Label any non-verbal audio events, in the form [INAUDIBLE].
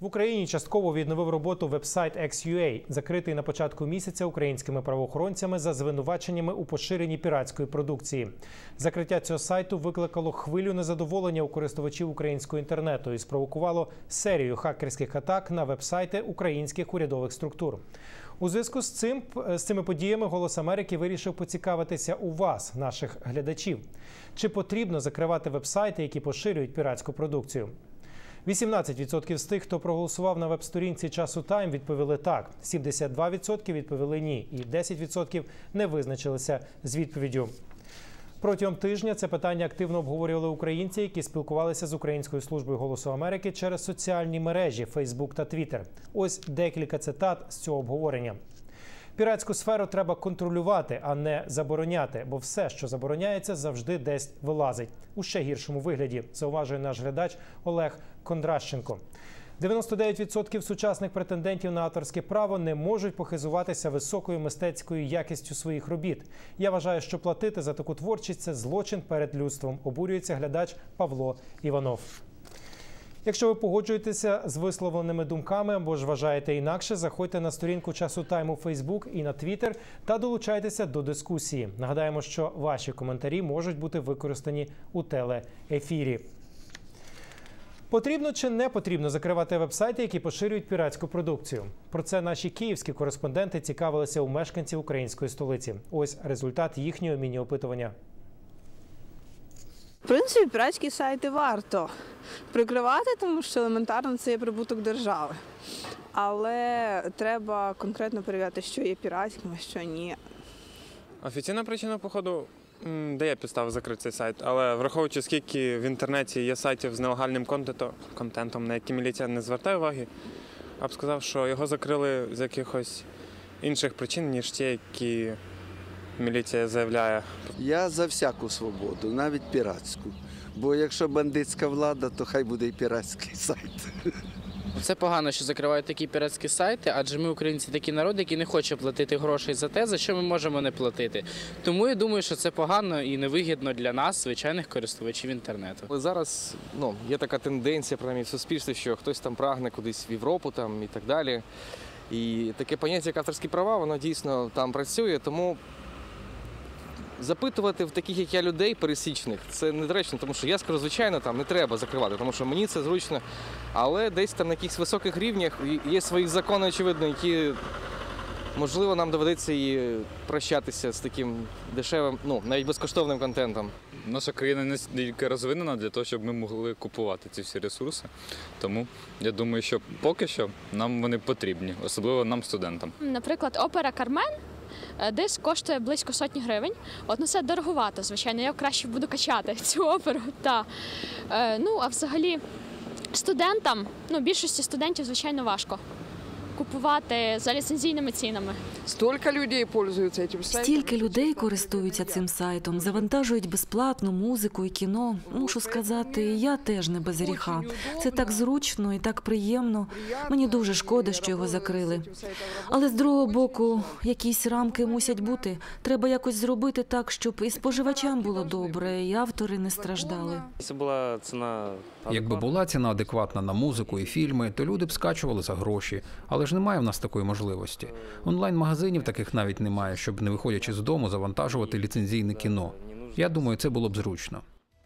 В Україні частково відновив роботу вебсайт XUA, закритий на початку місяця українськими правоохоронцями за звинуваченнями у поширенні піратської продукції. Закриття цього сайту викликало хвилю незадоволення у користувачів українського інтернету і спровокувало серію хакерських атак на вебсайти українських урядових структур. У зв'язку з цим з цими подіями Голос Америки вирішив поцікавитися у вас, наших глядачів, чи потрібно закривати вебсайти, які поширюють піратську продукцію. 18% з тих, хто проголосував на веб-сторінці часу Тайм, відповіли так. 72% відповіли ні, і 10% не визначилися з відповіддю. Протягом тижня це питання активно обговорювали українці, які спілкувалися з Українською службою голосу Америки через соціальні мережі Facebook та Twitter. Ось декілька цитат з цього обговорення. Піратську сферу треба контролювати, а не забороняти, бо все, що забороняється, завжди десь вилазить у ще гіршому вигляді. Зауважує наш глядач Олег Кондращенко. 99% сучасних претендентів на авторське право не можуть похизуватися високою мистецькою якістю своїх робіт. Я вважаю, що платити за таку творчість це злочин перед людством. Обурюється глядач Павло Іванов. Якщо ви погоджуєтеся з висловленими думками або ж вважаєте інакше, заходьте на сторінку часу Тайм у Фейсбук і на Твіттер та долучайтеся до дискусії. Нагадаємо, що ваші коментарі можуть бути використані у телеефірі. Потрібно чи не потрібно закривати вебсайти, які поширюють піратську продукцію? Про це наші київські кореспонденти цікавилися у мешканців української столиці. Ось результат їхнього міні-опитування. В принципі, піратські сайти варто прикривати, тому що елементарно це є прибуток держави. Але треба конкретно перевіряти, що є піратським, а що ні. Офіційна причина, походу, дає підстави закрити цей сайт, але враховуючи, скільки в інтернеті є сайтів з нелегальним контентом, контентом, на які міліція не звертає уваги, я б сказав, що його закрили з якихось інших причин, ніж ті, які міліція заявляє. Я за всяку свободу, навіть піратську. Бо якщо бандитська влада, то хай буде і піратський сайт. Це погано, що закривають такі піратські сайти, адже ми, українці, такі народ, який не хоче платити грошей за те, за що ми можемо не платити. Тому я думаю, що це погано і невигідно для нас, звичайних користувачів інтернету. Але зараз ну, є така тенденція, принаймні в суспільстві, що хтось там прагне кудись в Європу там, і так далі. І таке поняття, як авторські права, воно дійсно там працює, тому запитувати в таких, як я, людей пересічних, це недоречно, тому що я скажу, звичайно, там не треба закривати, тому що мені це зручно. Але десь там на якихось високих рівнях є свої закони, очевидно, які можливо нам доведеться і прощатися з таким дешевим, ну навіть безкоштовним контентом. Наша країна не настільки розвинена для того, щоб ми могли купувати ці всі ресурси. Тому я думаю, що поки що нам вони потрібні, особливо нам, студентам. Наприклад, опера Кармен е, десь коштує близько сотні гривень. От ну це дороговато, звичайно. Я краще буду качати [LAUGHS] цю оперу. Та. Е, ну, а взагалі, студентам, ну, більшості студентів, звичайно, важко купувати за ліцензійними цінами. Столько людей пользуются этим сайтом. Стільки людей користуються цим сайтом, завантажують безплатно музику і кіно. Мушу сказати, я теж не без гріха. Це так зручно і так приємно. Мені дуже шкода, що його закрили. Але з другого боку, якісь рамки мусять бути. Треба якось зробити так, щоб і споживачам було добре, і автори не страждали. Була ціна Якби була ціна адекватна на музику і фільми, то люди б скачували за гроші. Ж немає в нас такої можливості. Онлайн-магазинів таких навіть немає, щоб не виходячи з дому, завантажувати ліцензійне кіно. Я думаю, це було б зручно.